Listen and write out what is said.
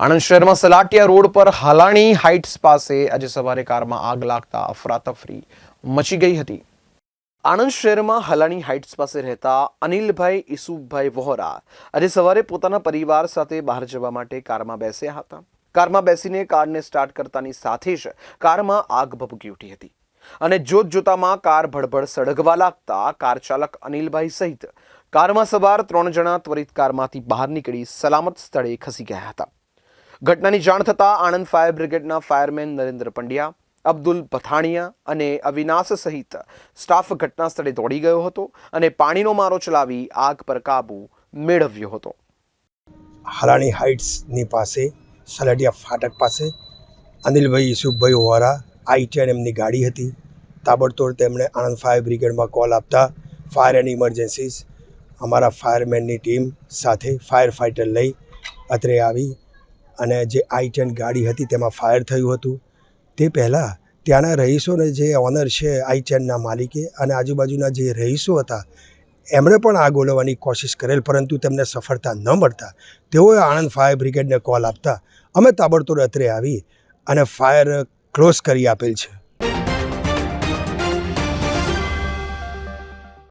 આણંદ શહેરમાં સલાટિયા રોડ પર હાલાણી હાઇટ્સ પાસે આજે સવારે કારમાં આગ લાગતા અફરાતફરી મચી ગઈ હતી. આણંદ શહેરમાં હલાણી હાઇટ્સ પાસે રહેતા અનિલભાઈ ઈસુભાઈ વોહરા આજે સવારે પોતાના પરિવાર સાથે બહાર જવા માટે કારમાં બેસ્યા હતા. કારમાં બેસીને કારને સ્ટાર્ટ કરતાની સાથે જ કારમાં આગ ભભૂકી ઉઠી હતી અને જોત જોતામાં કાર ભડભડ સળગવા લાગતા કાર ચાલક અનિલભાઈ સહિત કારમાં સવાર ત્રણ જણા ત્વરિત કારમાંથી બહાર નીકળી સલામત સ્થળે ખસી ગયા હતા. ઘટનાની જાણ થતાં આણંદ ફાયર બ્રિગેડના ફાયરમેન નરેન્દ્ર પંડ્યા, અબ્દુલ પથાણિયા અને અવિનાશ સહિત સ્ટાફ ઘટના સ્થળે દોડી ગયો હતો અને પાણીનો મારો ચલાવી આગ પર કાબુ મેળવ્યો હતો. હાલાણી હાઇટ્સની પાસે, સલાડિયા ફાટક પાસે, અનિલભાઈ યશુફભાઈ વોરા આઈ એમની ગાડી હતી. તાબડતોડ તેમણે આણંદ ફાયર બ્રિગેડમાં કોલ આપતા ફાયર એન્ડ ઇમરજન્સીસ અમારા ફાયરમેનની ટીમ સાથે ફાયર ફાઇટર લઈ અત્રે આવી અને જે આઈ ટેન ગાડી હતી તેમાં ફાયર થયું હતું. તે પહેલાં ત્યાંના રહીશોને જે ઓનર છે આઈ ટેનના માલિકે અને આજુબાજુના જે રહીશો હતા, એમણે પણ આગ ઓલવવાની કોશિશ કરેલ, પરંતુ તેમને સફળતા ન મળતા. તેઓએ આણંદ ફાયર બ્રિગેડને કોલ આપતા, અમે તાબડતોડ અત્રે આવી અને ફાયર ક્લોઝ કરી આપેલ છે.